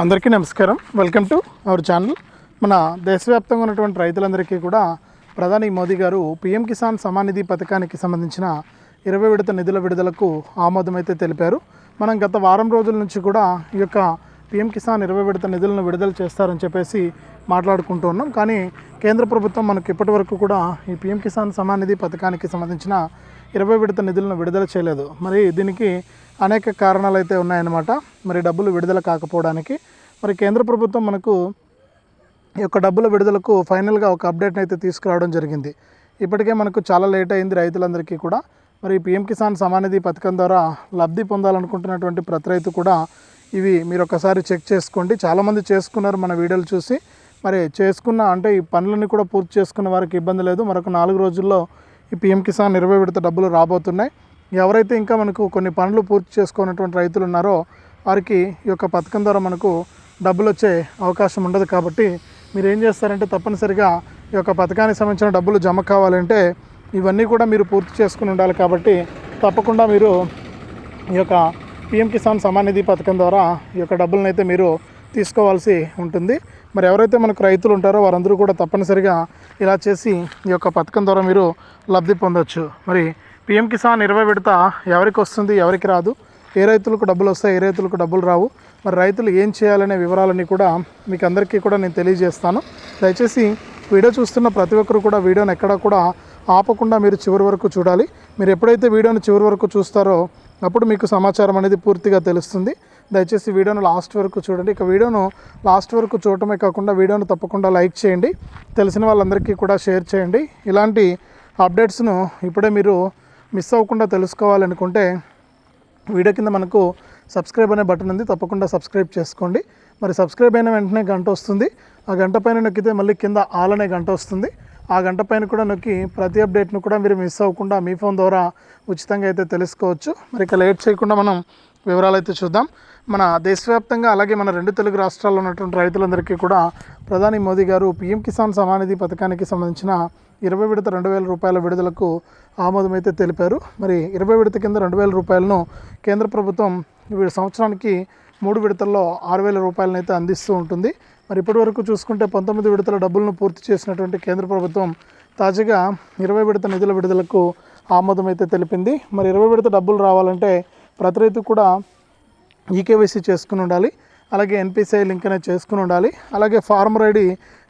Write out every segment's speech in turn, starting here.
అందరికీ నమస్కారం. Welcome to our channel మన దేశవ్యాప్తంగా ఉన్నటువంటి రైతులందరికీ కూడా ప్రధాని మోదీ గారు పీఎం కిసాన్ సమానిధి పథకానికి సంబంధించిన ఇరవై విడత నిధుల విడుదలకు ఆమోదం అయితే తెలిపారు. మనం గత వారం రోజుల నుంచి కూడా ఈ యొక్క పీఎం కిసాన్ ఇరవై విడత నిధులను విడుదల చేస్తారని చెప్పేసి మాట్లాడుకుంటూ ఉన్నాం. కానీ కేంద్ర ప్రభుత్వం మనకు ఇప్పటి వరకు కూడా ఈ పీఎం కిసాన్ సమానిధి పథకానికి సంబంధించిన ఇరవై విడత నిధులను విడుదల చేయలేదు. మరి దీనికి అనేక కారణాలు అయితే ఉన్నాయన్నమాట. మరి డబ్బులు విడుదల కాకపోవడానికి. మరి కేంద్ర ప్రభుత్వం మనకు ఈ యొక్క డబ్బుల విడుదలకు ఫైనల్గా ఒక అప్డేట్ని అయితే తీసుకురావడం జరిగింది. ఇప్పటికే మనకు చాలా లేట్ అయింది రైతులందరికీ కూడా. మరి పిఎం కిసాన్ సమానిధి పథకం ద్వారా లబ్ధి పొందాలనుకుంటున్నటువంటి ప్రతి రైతు కూడా ఇవి మీరు ఒకసారి చెక్ చేసుకోండి. చాలామంది చేసుకున్నారు మన వీడియోలు చూసి. మరి చేసుకున్న అంటే ఈ పనులన్నీ కూడా పూర్తి చేసుకున్న వారికి ఇబ్బంది లేదు. మరొక నాలుగు రోజుల్లో ఈ పిఎం కిసాన్ ఇరవై విడత డబ్బులు రాబోతున్నాయి. ఎవరైతే ఇంకా మనకు కొన్ని పనులు పూర్తి చేసుకున్నటువంటి రైతులు ఉన్నారో వారికి ఈ యొక్క పథకం ద్వారా మనకు డబ్బులు వచ్చే అవకాశం ఉండదు కాబట్టి మీరు ఏం చేస్తారంటే తప్పనిసరిగా ఈ యొక్క పథకానికి సంబంధించిన డబ్బులు జమ కావాలంటే ఇవన్నీ కూడా మీరు పూర్తి చేసుకుని ఉండాలి కాబట్టి తప్పకుండా మీరు ఈ యొక్క పిఎం కిసాన్ సమాన్ నిధి పథకం ద్వారా ఈ యొక్క డబ్బులను అయితే మీరు తీసుకోవాల్సి ఉంటుంది. మరి ఎవరైతే మనకు రైతులు ఉంటారో వారందరూ కూడా తప్పనిసరిగా ఇలా చేసి ఈ యొక్క పథకం ద్వారా మీరు లబ్ధి పొందొచ్చు. మరి పిఎం కిసాన్ ఇరవై విడత ఎవరికి వస్తుంది ఎవరికి రాదు? ఏ రైతులకు డబ్బులు వస్తాయి ఏ రైతులకు డబ్బులు రావు? మరి రైతులు ఏం చేయాలనే వివరాలన్నీ కూడా మీకు అందరికీ కూడా నేను తెలియజేస్తాను. దయచేసి వీడియో చూస్తున్న ప్రతి ఒక్కరు కూడా వీడియోని ఎక్కడా కూడా ఆపకుండా మీరు చివరి వరకు చూడాలి. మీరు ఎప్పుడైతే వీడియోని చివరి వరకు చూస్తారో అప్పుడు మీకు సమాచారం అనేది పూర్తిగా తెలుస్తుంది. దయచేసి వీడియోను లాస్ట్ వరకు చూడండి. ఇక వీడియోను లాస్ట్ వరకు చూడటమే కాకుండా వీడియోను తప్పకుండా లైక్ చేయండి. తెలిసిన వాళ్ళందరికీ కూడా షేర్ చేయండి. ఇలాంటి అప్డేట్స్ను ఇప్పుడే మీరు మిస్ అవ్వకుండా తెలుసుకోవాలనుకుంటే వీడియో కింద మనకు సబ్స్క్రైబ్ అనే బటన్ ఉంది. తప్పకుండా సబ్స్క్రైబ్ చేసుకోండి. మరి సబ్స్క్రైబ్ అయిన వెంటనే గంట వస్తుంది. ఆ గంట పైన నొక్కితే మళ్ళీ కింద ఆల్ అనే గంట వస్తుంది. ఆ గంట పైన కూడా నొక్కి ప్రతి అప్డేట్ను కూడా మీరు మిస్ అవ్వకుండా మీ ఫోన్ ద్వారా ఉచితంగా అయితే తెలుసుకోవచ్చు. మరి ఇక లేట్ చేయకుండా మనం వివరాలు అయితే చూద్దాం. మన దేశవ్యాప్తంగా అలాగే మన రెండు తెలుగు రాష్ట్రాల్లో ఉన్నటువంటి రైతులందరికీ కూడా ప్రధాని మోదీ గారు పీఎం కిసాన్ సమానిధి పథకానికి సంబంధించిన ఇరవై విడత రెండు వేల రూపాయల విడుదలకు ఆమోదం అయితే తెలిపారు. మరి ఇరవై విడత కింద రెండు వేల రూపాయలను కేంద్ర ప్రభుత్వం వీడి సంవత్సరానికి మూడు విడతల్లో ఆరు వేల రూపాయలను అయితే అందిస్తూ ఉంటుంది. మరి ఇప్పటి వరకు చూసుకుంటే పంతొమ్మిది విడతల డబ్బులను పూర్తి చేసినటువంటి కేంద్ర ప్రభుత్వం తాజాగా ఇరవై విడత నిధుల విడుదలకు ఆమోదం అయితే తెలిపింది. మరి ఇరవై విడత డబ్బులు రావాలంటే ప్రతి రైతు కూడా ఈకేవైసీ చేసుకుని ఉండాలి. అలాగే ఎన్పిసిఐ లింక్ అనేది చేసుకుని ఉండాలి. అలాగే ఫార్మర్ ఐడి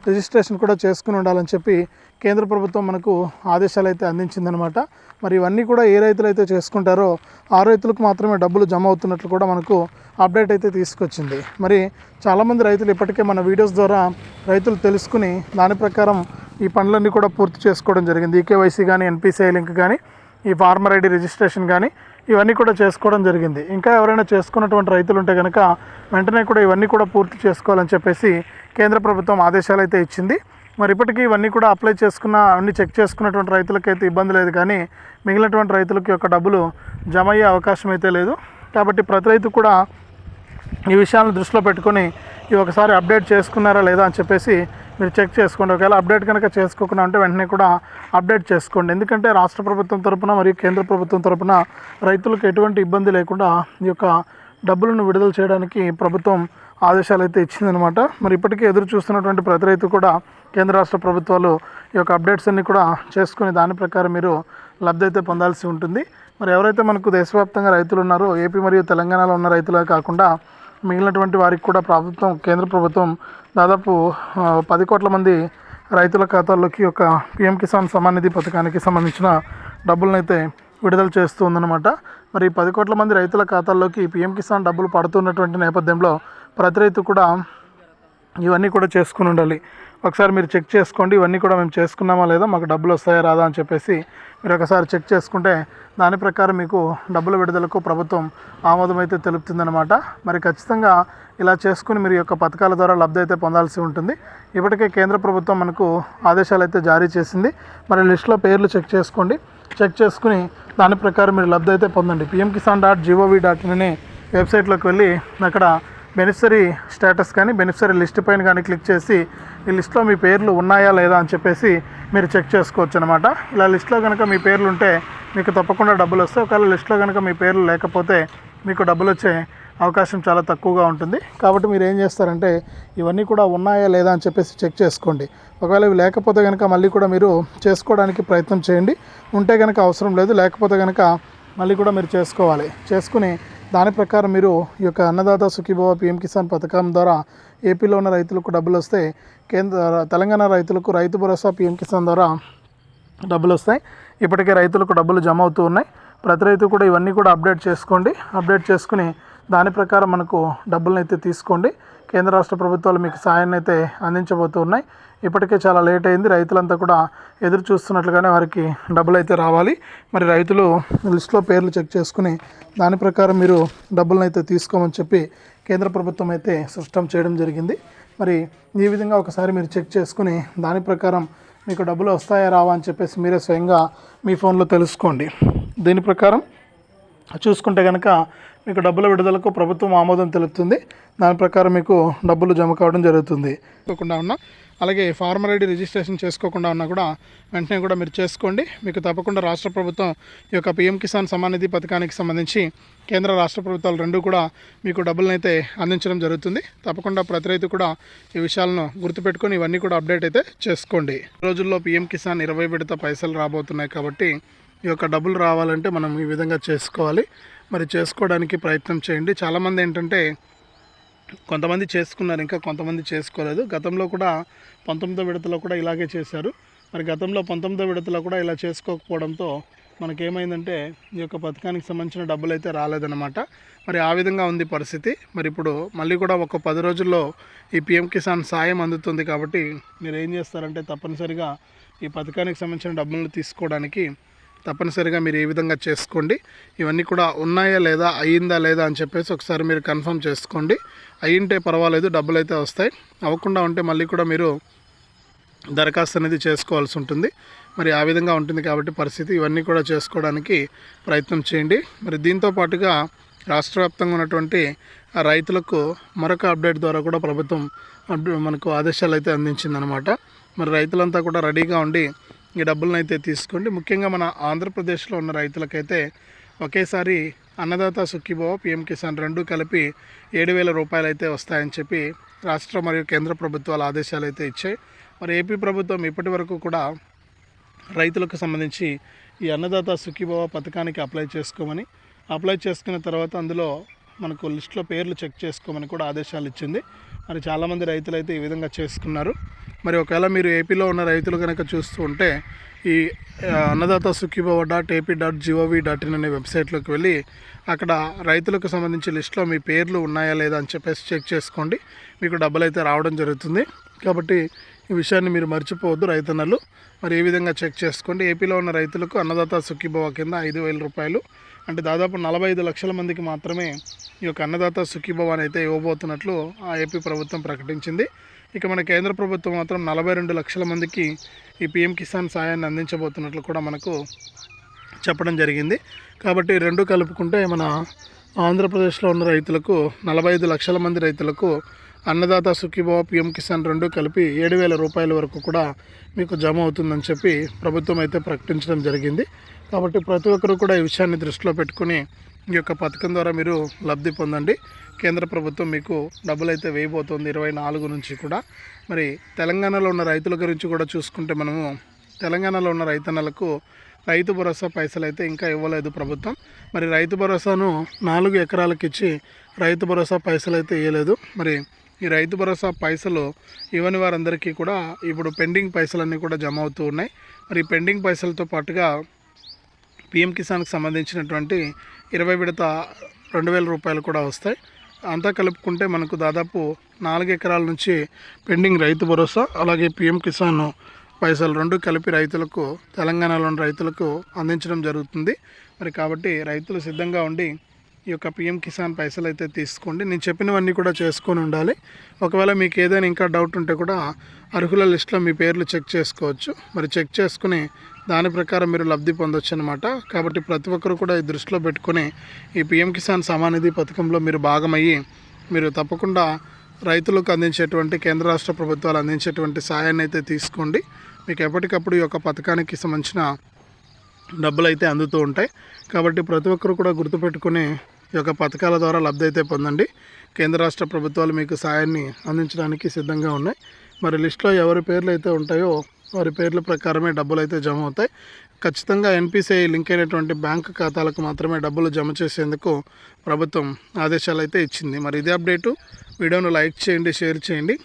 రిజిస్ట్రేషన్ కూడా చేసుకుని ఉండాలని చెప్పి కేంద్ర ప్రభుత్వం మనకు ఆదేశాలు అయితే అందించిందనమాట. మరి ఇవన్నీ కూడా ఏ రైతులు అయితే చేసుకుంటారో ఆ రైతులకు మాత్రమే డబ్బులు జమ అవుతున్నట్లు కూడా మనకు అప్డేట్ అయితే తీసుకొచ్చింది. మరి చాలామంది రైతులు ఇప్పటికే మన వీడియోస్ ద్వారా రైతులు తెలుసుకుని దాని ప్రకారం ఈ పనులన్నీ కూడా పూర్తి చేసుకోవడం జరిగింది. ఈకేవైసీ కానీ ఎన్పిసిఐ లింక్ కానీ ఈ ఫార్మర్ ఐడి రిజిస్ట్రేషన్ కానీ ఇవన్నీ కూడా చేసుకోవడం జరిగింది. ఇంకా ఎవరైనా చేసుకున్నటువంటి రైతులు ఉంటే కనుక వెంటనే కూడా ఇవన్నీ కూడా పూర్తి చేసుకోవాలని చెప్పేసి కేంద్ర ప్రభుత్వం ఆదేశాలు అయితే ఇచ్చింది. మరి ఇప్పటికీ ఇవన్నీ కూడా అప్లై చేసుకున్న అన్ని చెక్ చేసుకున్నటువంటి రైతులకైతే ఇబ్బంది లేదు కానీ మిగిలినటువంటి రైతులకి యొక్క డబ్బులు జమ అయ్యే అవకాశం అయితే లేదు. కాబట్టి ప్రతి రైతు కూడా ఈ విషయాలను దృష్టిలో పెట్టుకొని ఇవి ఒకసారి అప్డేట్ చేసుకున్నారా లేదా అని చెప్పేసి మీరు చెక్ చేసుకోండి. ఒకవేళ అప్డేట్ కనుక చేసుకోకుండా ఉంటే వెంటనే కూడా అప్డేట్ చేసుకోండి. ఎందుకంటే రాష్ట్ర ప్రభుత్వం తరపున మరియు కేంద్ర ప్రభుత్వం తరపున రైతులకు ఎటువంటి ఇబ్బంది లేకుండా ఈ యొక్క డబ్బులను విడుదల చేయడానికి ప్రభుత్వం ఆదేశాలు అయితే ఇచ్చిందనమాట మరి ఇప్పటికే ఎదురు చూస్తున్నటువంటి ప్రతి రైతు కూడా కేంద్ర రాష్ట్ర ప్రభుత్వాలు ఈ యొక్క అప్డేట్స్ అన్ని కూడా చేసుకుని దాని ప్రకారం మీరు లబ్ధి అయితే పొందాల్సి ఉంటుంది. మరి ఎవరైతే మనకు దేశవ్యాప్తంగా రైతులు ఉన్నారో ఏపీ మరియు తెలంగాణలో ఉన్న రైతులే కాకుండా మిగిలినటువంటి వారికి కూడా ప్రభుత్వం కేంద్ర ప్రభుత్వం దాదాపు పది కోట్ల మంది రైతుల ఖాతాల్లోకి ఒక పిఎం కిసాన్ సమాన్ నిధి పథకానికి సంబంధించిన డబ్బులను అయితే విడుదల చేస్తూ ఉందన్నమాట మరి పది కోట్ల మంది రైతుల ఖాతాల్లోకి పిఎం కిసాన్ డబ్బులు పడుతున్నటువంటి నేపథ్యంలో ప్రతి రైతు కూడా ఇవన్నీ కూడా చేసుకుని ఉండాలి. ఒకసారి మీరు చెక్ చేసుకోండి ఇవన్నీ కూడా మేము చేసుకున్నామా లేదా మాకు డబ్బులు వస్తాయా రాదా అని చెప్పేసి మీరు ఒకసారి చెక్ చేసుకుంటే దాని ప్రకారం మీకు డబ్బుల విడుదలకు ప్రభుత్వం ఆమోదం అయితే తెలుపుతుందన్నమాట. మరి ఖచ్చితంగా ఇలా చేసుకుని మీరు యొక్క పథకాల ద్వారా లబ్ధి అయితే పొందాల్సి ఉంటుంది. ఇప్పటికే కేంద్ర ప్రభుత్వం మనకు ఆదేశాలు అయితే జారీ చేసింది. మరి లిస్ట్లో పేర్లు చెక్ చేసుకోండి. చెక్ చేసుకుని దాని ప్రకారం మీరు లబ్ధి అయితే పొందండి. PM Kisan dot gov dot in అనే వెబ్సైట్లోకి వెళ్ళి అక్కడ బెనిఫిషరీ స్టేటస్ కానీ బెనిఫిషరీ లిస్ట్ పైన కానీ క్లిక్ చేసి ఈ లిస్ట్లో మీ పేర్లు ఉన్నాయా లేదా అని చెప్పేసి మీరు చెక్ చేసుకోవచ్చు అనమాట ఇలా లిస్ట్లో కనుక మీ పేర్లు ఉంటే మీకు తప్పకుండా డబ్బులు వస్తాయి. ఒకవేళ లిస్ట్లో కనుక మీ పేర్లు లేకపోతే మీకు డబ్బులు వచ్చే అవకాశం చాలా తక్కువగా ఉంటుంది. కాబట్టి మీరు ఏం చేస్తారంటే ఇవన్నీ కూడా ఉన్నాయా లేదా అని చెప్పేసి చెక్ చేసుకోండి. ఒకవేళ ఇవి లేకపోతే కనుక మళ్ళీ కూడా మీరు చేసుకోవడానికి ప్రయత్నం చేయండి. ఉంటే కనుక అవసరం లేదు. లేకపోతే కనుక మళ్ళీ కూడా మీరు చేసుకోవాలి. చేసుకుని దాని ప్రకారం మీరు ఈ యొక్క అన్నదాత సుఖీభవ పిఎం కిసాన్ పథకం ద్వారా ఏపీలో ఉన్న రైతులకు డబ్బులు వస్తే కేంద్ర తెలంగాణ రైతులకు రైతు భరోసా పిఎం కిసాన్ ద్వారా డబ్బులు వస్తాయి. ఇప్పటికే రైతులకు డబ్బులు జమ అవుతూ ఉన్నాయి. ప్రతి రైతు కూడా ఇవన్నీ కూడా అప్డేట్ చేసుకోండి. అప్డేట్ చేసుకుని దాని ప్రకారం మనకు డబ్బులను అయితే తీసుకోండి. కేంద్ర రాష్ట్ర ప్రభుత్వాలు మీకు సాయాన్ని అయితే అందించబోతున్నాయి ఇప్పటికే చాలా లేట్ అయింది. రైతులంతా కూడా ఎదురు చూస్తున్నట్లుగానే వారికి డబ్బులు అయితే రావాలి. మరి రైతులు లిస్ట్లో పేర్లు చెక్ చేసుకుని దాని ప్రకారం మీరు డబ్బులను అయితే తీసుకోమని చెప్పి కేంద్ర ప్రభుత్వం అయితే స్పష్టం చేయడం జరిగింది. మరి ఈ విధంగా ఒకసారి మీరు చెక్ చేసుకుని దాని ప్రకారం మీకు డబ్బులు వస్తాయా రావా అని చెప్పేసి మీరే స్వయంగా మీ ఫోన్లో తెలుసుకోండి. దీని ప్రకారం చూసుకుంటే కనుక మీకు డబ్బుల విడుదలకు ప్రభుత్వం ఆమోదం తెలుపుతుంది. దాని ప్రకారం మీకు డబ్బులు జమ కావడం జరుగుతుంది. ఉన్నా అలాగే ఫార్మర్ ఐడి రిజిస్ట్రేషన్ చేసుకోకుండా ఉన్నా కూడా వెంటనే కూడా మీరు చేసుకోండి. మీకు తప్పకుండా రాష్ట్ర ప్రభుత్వం ఈ యొక్క పిఎం కిసాన్ సమానిధి పథకానికి సంబంధించి కేంద్ర రాష్ట్ర ప్రభుత్వాలు రెండు కూడా మీకు డబ్బులను అయితే అందించడం జరుగుతుంది. తప్పకుండా ప్రతి రైతు కూడా ఈ విషయాలను గుర్తుపెట్టుకొని ఇవన్నీ కూడా అప్డేట్ అయితే చేసుకోండి. ఈ రోజుల్లో పిఎం కిసాన్ ఇరవై విడత పైసలు రాబోతున్నాయి కాబట్టి ఈ యొక్క డబ్బులు రావాలంటే మనం ఈ విధంగా చేసుకోవాలి. మరి చేసుకోవడానికి ప్రయత్నం చేయండి. చాలామంది ఏంటంటే కొంతమంది చేసుకున్నారు ఇంకా కొంతమంది చేసుకోలేదు. గతంలో కూడా పంతొమ్మిదో విడతలో కూడా ఇలాగే చేశారు. మరి గతంలో పంతొమ్మిదో విడతలో కూడా ఇలా చేసుకోకపోవడంతో మనకేమైందంటే ఈ యొక్క పథకానికి సంబంధించిన డబ్బులు అయితే రాలేదన్నమాట. మరి ఆ విధంగా ఉంది పరిస్థితి. మరి ఇప్పుడు మళ్ళీ కూడా ఒక పది రోజుల్లో ఈ పిఎం కిసాన్ సాయం అందుతుంది కాబట్టి మీరు ఏం చేస్తారంటే తప్పనిసరిగా ఈ పథకానికి సంబంధించిన డబ్బులను తీసుకోవడానికి తప్పనిసరిగా మీరు ఏ విధంగా చేసుకోండి. ఇవన్నీ కూడా ఉన్నాయా లేదా అయ్యిందా లేదా అని చెప్పేసి ఒకసారి మీరు కన్ఫర్మ్ చేసుకోండి. అయ్యింటే పర్వాలేదు డబ్బులు అయితే వస్తాయి. అవ్వకుండా ఉంటే మళ్ళీ కూడా మీరు దరఖాస్తు అనేది చేసుకోవాల్సి ఉంటుంది. మరి ఆ విధంగా ఉంటుంది కాబట్టి పరిస్థితి. ఇవన్నీ కూడా చేసుకోవడానికి ప్రయత్నం చేయండి. మరి దీంతో పాటుగా రాష్ట్ర వ్యాప్తంగా ఉన్నటువంటి రైతులకు మరొక అప్డేట్ ద్వారా కూడా ప్రభుత్వం మనకు ఆదేశాలు అయితే అందించిందనమాట మరి రైతులంతా కూడా రెడీగా ఉండి ఈ డబ్బులను అయితే తీసుకోండి. ముఖ్యంగా మన ఆంధ్రప్రదేశ్లో ఉన్న రైతులకైతే ఒకేసారి అన్నదాత సుఖీభవ పిఎం కిసాన్ రెండు కలిపి ఏడు వేల రూపాయలు అయితే వస్తాయని చెప్పి రాష్ట్ర మరియు కేంద్ర ప్రభుత్వాలు ఆదేశాలు అయితే ఇచ్చాయి. మరి ఏపీ ప్రభుత్వం ఇప్పటి వరకు కూడా రైతులకు సంబంధించి ఈ అన్నదాత సుఖీభవ పథకానికి అప్లై చేసుకోమని అప్లై చేసుకున్న తర్వాత అందులో మనకు లిస్ట్లో పేర్లు చెక్ చేసుకోమని కూడా ఆదేశాలు ఇచ్చింది. మరి చాలామంది రైతులు అయితే ఈ విధంగా చేసుకున్నారు. మరి ఒకవేళ మీరు ఏపీలో ఉన్న రైతులు కనుక చూస్తూ ఉంటే ఈ Annadata Sukhibhava dot AP dot gov dot in అనే వెబ్సైట్లోకి వెళ్ళి అక్కడ రైతులకు సంబంధించి లిస్ట్లో మీ పేర్లు ఉన్నాయా లేదా అని చెప్పేసి చెక్ చేసుకోండి. మీకు డబ్బులు అయితే రావడం జరుగుతుంది. కాబట్టి ఈ విషయాన్ని మీరు మర్చిపోవద్దు రైతన్నలు. మరి ఏ విధంగా చెక్ చేసుకోండి? ఏపీలో ఉన్న రైతులకు అన్నదాత సుఖీభవ కింద ఐదు వేల రూపాయలు. అంటే దాదాపు నలభై ఐదు లక్షల మందికి మాత్రమే ఈ యొక్క అన్నదాత సుఖీభవ అని అయితే ఇవ్వబోతున్నట్లు ఆ ఏపీ ప్రభుత్వం ప్రకటించింది. ఇక మన కేంద్ర ప్రభుత్వం మాత్రం నలభై రెండు లక్షల మందికి ఈ పిఎం కిసాన్ సాయాన్ని అందించబోతున్నట్లు కూడా మనకు చెప్పడం జరిగింది. కాబట్టి రెండు కలుపుకుంటే మన ఆంధ్రప్రదేశ్లో ఉన్న రైతులకు నలభై ఐదు లక్షల మంది రైతులకు అన్నదాత సుఖీభావ పిఎం కిసాన్ రెండు కలిపి ఏడు వేల రూపాయల వరకు కూడా మీకు జమ అవుతుందని చెప్పి ప్రభుత్వం అయితే ప్రకటించడం జరిగింది. కాబట్టి ప్రతి ఒక్కరు కూడా ఈ విషయాన్ని దృష్టిలో పెట్టుకుని ఈ యొక్క పథకం ద్వారా మీరు లబ్ధి పొందండి. కేంద్ర ప్రభుత్వం మీకు డబ్బులు అయితే వేయబోతోంది ఇరవై నాలుగు నుంచి కూడా. మరి తెలంగాణలో ఉన్న రైతుల గురించి కూడా చూసుకుంటే మనము తెలంగాణలో ఉన్న రైతన్నలకు రైతు భరోసా పైసలు అయితే ఇంకా ఇవ్వలేదు ప్రభుత్వం. మరి రైతు భరోసాను నాలుగు ఎకరాలకు ఇచ్చి రైతు భరోసా పైసలు అయితే ఇవ్వలేదు మరి ఈ రైతు భరోసా పైసలు ఇవ్వని వారందరికీ కూడా ఇప్పుడు పెండింగ్ పైసలన్నీ కూడా జమ అవుతూ ఉన్నాయి. మరి పెండింగ్ పైసలతో పాటుగా పిఎం కిసాన్కి సంబంధించినటువంటి ఇరవై విడత రెండు వేల రూపాయలు కూడా వస్తాయి. అంతా కలుపుకుంటే మనకు దాదాపు నాలుగు ఎకరాల నుంచి పెండింగ్ రైతు భరోసా అలాగే పిఎం కిసాన్ పైసలు రెండు కలిపి రైతులకు తెలంగాణలోని రైతులకు అందించడం జరుగుతుంది. మరి కాబట్టి రైతులు సిద్ధంగా ఉండి ఈ యొక్క పిఎం కిసాన్ పైసలు అయితే తీసుకోండి. నేను చెప్పినవన్నీ కూడా చేసుకొని ఉండాలి. ఒకవేళ మీకు ఏదైనా ఇంకా డౌట్ ఉంటే కూడా అర్హుల లిస్ట్లో మీ పేర్లు చెక్ చేసుకోవచ్చు. మరి చెక్ చేసుకుని దాని ప్రకారం మీరు లబ్ధి పొందొచ్చు అనమాట కాబట్టి ప్రతి ఒక్కరు కూడా ఈ దృష్టిలో పెట్టుకొని ఈ పిఎం కిసాన్ సమానిధి పథకంలో మీరు భాగమయ్యి మీరు తప్పకుండా రైతులకు అందించేటువంటి కేంద్ర రాష్ట్ర ప్రభుత్వాలు అందించేటువంటి సాయాన్ని అయితే తీసుకోండి. మీకు ఎప్పటికప్పుడు ఈ యొక్క పథకానికి సంబంధించిన డబ్బులు అయితే అందుతూ ఉంటాయి. కాబట్టి ప్రతి ఒక్కరు కూడా గుర్తుపెట్టుకుని ఈ యొక్క పథకాల ద్వారా లబ్ధి అయితే పొందండి. కేంద్ర రాష్ట్ర ప్రభుత్వాలు మీకు సాయాన్ని అందించడానికి సిద్ధంగా ఉన్నాయి. మరి లిస్ట్లో ఎవరి పేర్లు అయితే ఉంటాయో వారి పేర్ల ప్రకారమే డబ్బులు అయితే జమ అవుతాయి ఖచ్చితంగా ఎన్పిసిఐ లింక్ అయినటువంటి బ్యాంక్ ఖాతాలకు మాత్రమే డబ్బులు జమ చేసేందుకు ప్రభుత్వం ఆదేశాలు అయితే ఇచ్చింది. మరి ఇదే అప్డేటు. వీడియోను లైక్ చేయండి షేర్ చేయండి.